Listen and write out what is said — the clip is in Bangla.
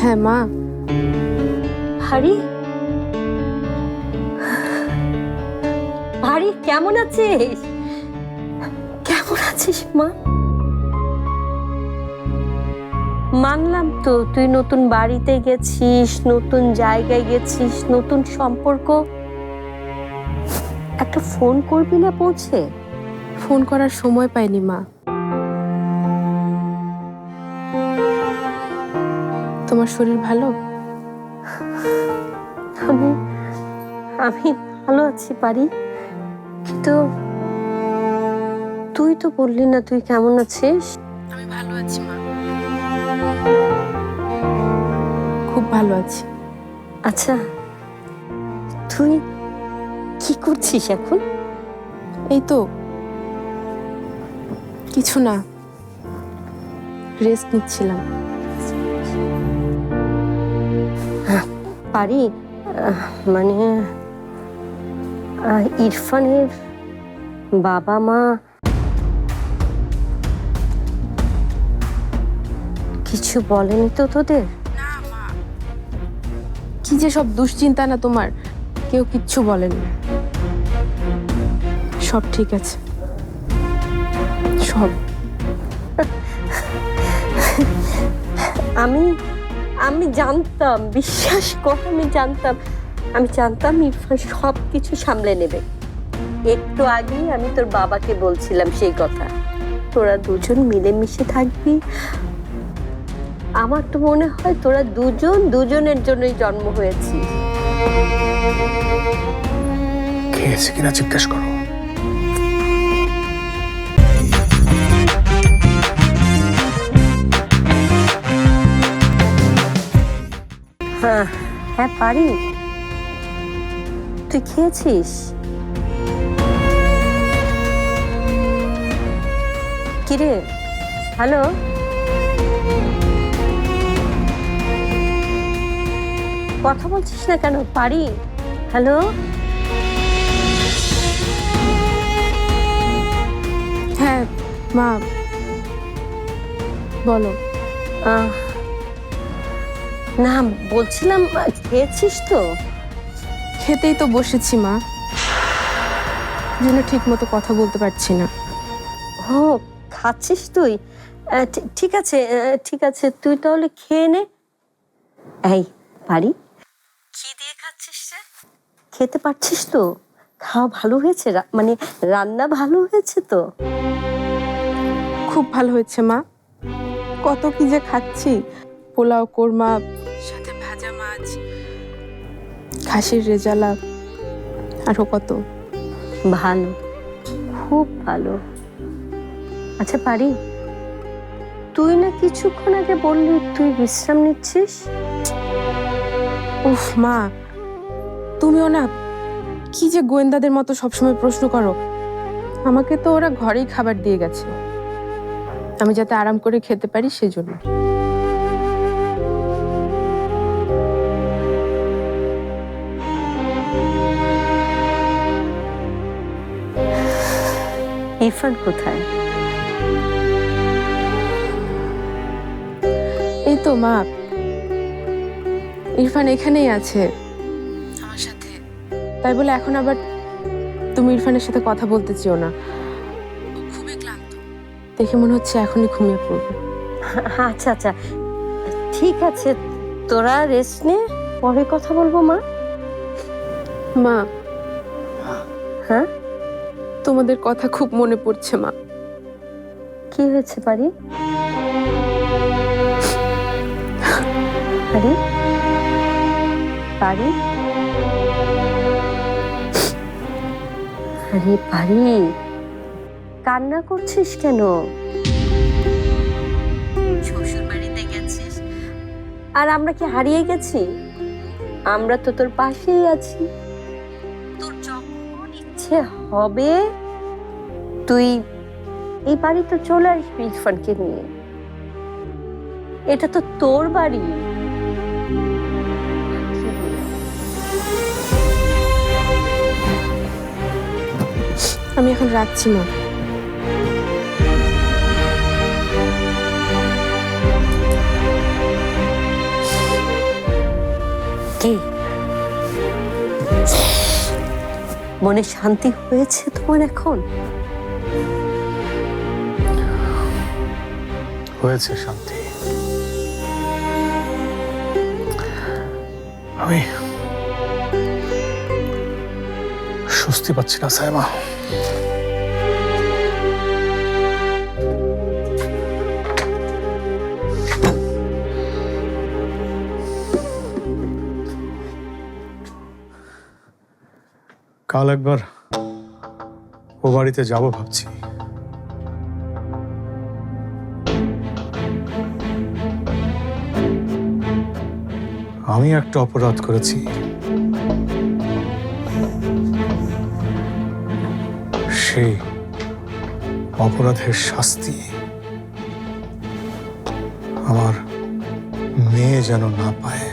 হ্যাঁ মা। হারি? হারি কেমন আছিস? কেমন আছিস মা? মানলাম তো তুই নতুন বাড়িতে গেছিস নতুন জায়গায় গেছিস নতুন সম্পর্ক। একটা ফোন করবি না পৌঁছে? ফোন করার সময় পাইনি মা। তোমার শরীর ভালো? আমি আমি ভালো আছি পারি। কিন্তু তুই তো বললি না তুই কেমন আছিস? আমি ভালো আছি মা। খুব ভালো আছি। আচ্ছা তুই কি করছিস এখন? এই তো। কিছু না রেস্ট নিচ্ছিলাম। পারি? মানে ইরফানের বাবা মা। কিছু বলেনি তো তোদের? কি যে সব দুশ্চিন্তা না তোমার? কেউ কিচ্ছু বলেনি। সব ঠিক আছে। সব। আমি আমি জানতাম, বিশ্বাস কর, আমি জানতাম। আমি জানতাম ইরফান সব কিছু সামলে নেবে। একটু আগেই আমি তোর বাবাকে বলছিলাম সেই কথা। তোরা দুজন মিলেমিশে থাকবি। আমার তো মনে হয় তোরা দুজন দুজনের জন্যই জন্ম হয়েছি খেয়েছে কিনা জিজ্ঞেস করো। হ্যাঁ হ্যাঁ পারি। তুই খেয়েছিস? কিরে? হ্যালো? কথা বলছিস না কেন? পারি। হ্যালো? হ্যাঁ মা। বলো। আহ, না বলছিলাম খেয়েছিস তো? খেতেই তো বসেছি মা। যেন ঠিক মতো কথা বলতে পারছি না। ও খাচ্ছিস তুই? আহ, ঠি- ঠিক আছে আহ, ঠিক আছে তুই তাহলে খেয়ে নে। এই পারি কি দিয়ে খাচ্ছিস রে? খেতে পারছিস তো? খাওয়া ভালো হয়েছে? রা- মানে রান্না ভালো হয়েছে তো? খুব ভালো হয়েছে মা। কত কি যে খাচ্ছি। পোলাও কোরমা খাসির রেজালা আরও কত? ভালো খুব ভালো। আচ্ছা পারি? তুই না কিছুক্ষণ আগে বললি তুই বিশ্রাম নিচ্ছিস? উফ মা তুমিও না কি যে গোয়েন্দাদের মতো সবসময় প্রশ্ন করো। আমাকে তো ওরা ঘরেই খাবার দিয়ে গেছে। আমি যাতে আরাম করে খেতে পারি সেজন্য। ইরফান কোথায়? এই তো মা। ইরফান এখানেই আছে। আমার সাথে। তাই বলে এখন আবার তুমি ইরফানের সাথে কথা বলতে চেও না। খুবই ক্লান্ত। দেখে মনে হচ্ছে এখনই ঘুমিয়ে পড়বে। আচ্ছা আচ্ছা। ঠিক আছে তোরা রেস্ট নে পরে কথা বলব মা। মা। হ্যাঁ? তোমাদের কথা খুব মনে পড়ছে মা। কি হয়েছে পারি? পারি? পারি? আরে পারি। কান্না করছিস কেন? শ্বশুর বাড়িতে গেছিস। আর আমরা কি হারিয়ে গেছি? আমরা তো তোর পাশেই আছি। তোর যখন ইচ্ছে হবে? তুই এই বাড়ি তো চলে আসবি ইরফানকে নিয়ে। এটা তো তোর বাড়ি। আমি এখন রাখছি মা। কি মনে শান্তি হয়েছে তোমার এখন? হয়েছে শান্তি। আমি স্বস্তি পাচ্ছি না সাইমা কাল একবার ও বাড়িতে যাব ভাবছি। আমি একটা অপরাধ করেছি। সেই অপরাধের শাস্তি আমার মেয়ে যেন না পায়।